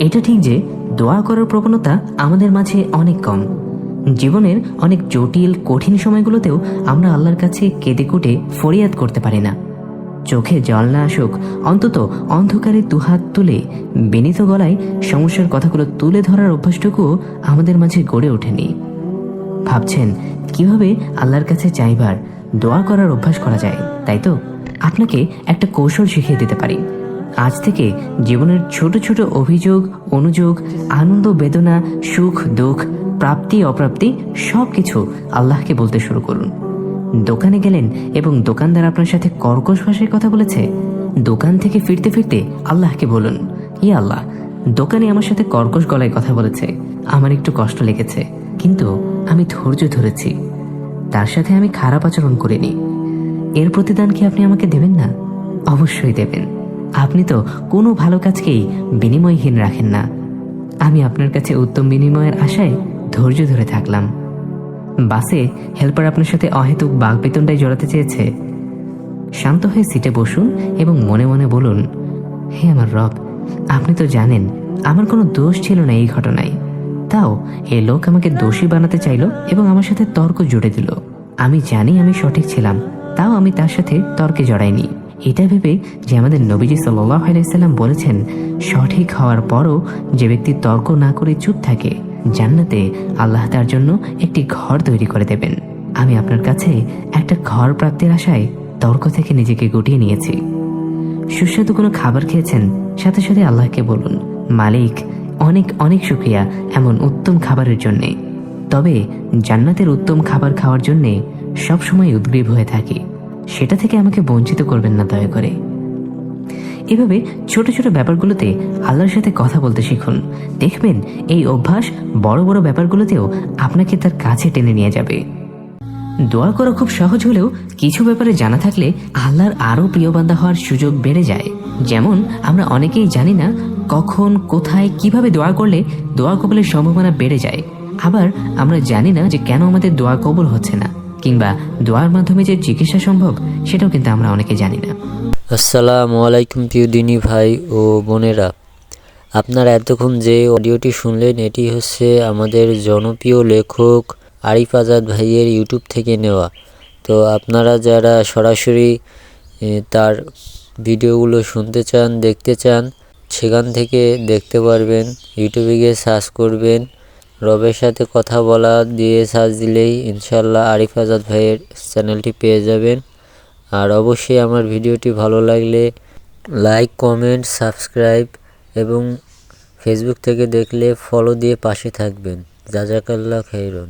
এটা ঠিক যে দোয়া করার প্রবণতা আমাদের মাঝে অনেক কম। জীবনের অনেক জটিল, কঠিন সময়গুলোতেও আমরা আল্লাহর কাছে কেঁদে কুটে ফরিয়াদ করতে পারি না। চোখে জল না আসুক, অন্তত অন্ধকারে দুহাত তুলে, বিনীত গলায় সমস্যার কথাগুলো তুলে ধরার অভ্যাসটুকুও আমাদের মাঝে গড়ে ওঠেনি। ভাবছেন, কীভাবে আল্লাহর কাছে চাইবার, দোয়া করার অভ্যাস করা যায়, তাই তো? আপনাকে একটা কৌশল শিখিয়ে দিতে পারি। আজ থেকে জীবনের ছোট ছোট অভিযোগ, অনুযোগ, আনন্দ, বেদনা, সুখ, দুঃখ, প্রাপ্তি, অপ্রাপ্তি সব কিছু আল্লাহকে বলতে শুরু করুন। দোকানে গেলেন এবং দোকানদার আপনার সাথে কর্কশ ভাষায় কথা বলেছে। দোকান থেকে ফিরতে ফিরতে আল্লাহকে বলুন ই আল্লাহ, দোকানে আমার সাথে কর্কশ গলায় কথা বলেছে। আমার একটু কষ্ট লেগেছে, কিন্তু আমি ধৈর্য ধরেছি। তার সাথে আমি খারাপ আচরণ করিনি। এর প্রতিদান কি আপনি আমাকে দেবেন না? অবশ্যই দেবেন। আপনি তো কোনো ভালো কাজকেই বিনিময়হীন রাখেন না। আমি আপনার কাছে উত্তম বিনিময়ের আশায় ধৈর্য ধরে থাকলাম। বাসে হেল্পার আপনার সাথে অহেতুক বাঘ বেতনটাই জড়াতে চেয়েছে। শান্ত হয়ে সিটে বসুন এবং মনে মনে বলুন, হে আমার রব, আপনি তো জানেন আমার কোনো দোষ ছিল না এই ঘটনায়। তাও এ লোক আমাকে দোষী বানাতে চাইলো এবং আমার সাথে তর্ক জুড়ে দিল। আমি জানি আমি সঠিক ছিলাম, তাও আমি তার সাথে তর্কে জড়াইনি। এটা ভেবে যে আমাদের নবীজি সাল্লাহ বলেছেন, সঠিক হওয়ার পরও যে ব্যক্তি তর্ক না করে চুপ থাকে, জান্নাতে আল্লাহ তার জন্য একটি ঘর তৈরি করে দেবেন। আমি আপনার কাছে একটা ঘর প্রাপ্তির আশায় তর্ক থেকে নিজেকে গুটিয়ে নিয়েছি। সুস্বাদু কোনো খাবার খেয়েছেন, সাথে সাথে আল্লাহকে বলুন, মালিক, অনেক অনেক শুক্রিয়া এমন উত্তম খাবারের জন্যে। তবে জান্নাতের উত্তম খাবার খাওয়ার জন্যে সবসময় উদ্গ্রীব হয়ে থাকি। সেটা থেকে আমাকে বঞ্চিত করবেন না দয়া করে। এভাবে ছোট ছোট ব্যাপারগুলোতে আল্লাহর সাথে কথা বলতে শিখুন। দেখবেন এই অভ্যাস বড় বড় ব্যাপারগুলোতেও আপনাকে তার কাছে টেনে নিয়ে যাবে। দোয়া করা খুব সহজ হলেও কিছু ব্যাপারে জানা থাকলে আল্লাহর আরও প্রিয় বান্দা হওয়ার সুযোগ বেড়ে যায়। যেমন, আমরা অনেকেই জানি না কখন, কোথায়, কীভাবে দোয়া করলে দোয়া কবলের সম্ভাবনা বেড়ে যায়। আবার আমরা জানি না যে কেন আমাদের দোয়া কবল হচ্ছে না। কিংবা দোয়ার মাধ্যমে যে চিকিৎসা সম্ভব, সেটাও কিন্তু আমরা অনেকে জানি না। আসসালামু আলাইকুম প্রিয় দিনী ভাই ও বোনেরা। আপনারা এতক্ষণ যে অডিওটি শুনলেন, এটি হচ্ছে আমাদের জনপ্রিয় লেখক আরিফ আজাদ ভাইয়ের ইউটিউব থেকে নেওয়া। তো আপনারা যারা সরাসরি তার ভিডিওগুলো শুনতে চান, দেখতে চান, সেখান থেকে দেখতে পারবেন, ইউটিউবে গিয়ে সার্চ করবেন। রবের সাথে কথা বলা দিয়ে সার্চ দিলেই ইনশাল্লাহ আরিফ আজাদ ভাইয়ের চ্যানেলটি পেয়ে যাবেন। আর অবশ্যই আমার ভিডিওটি ভালো লাগলে লাইক, কমেন্ট, সাবস্ক্রাইব এবং ফেসবুক থেকে দেখলে ফলো দিয়ে পাশে থাকবেন। জাজাকাল্লা খাইরন।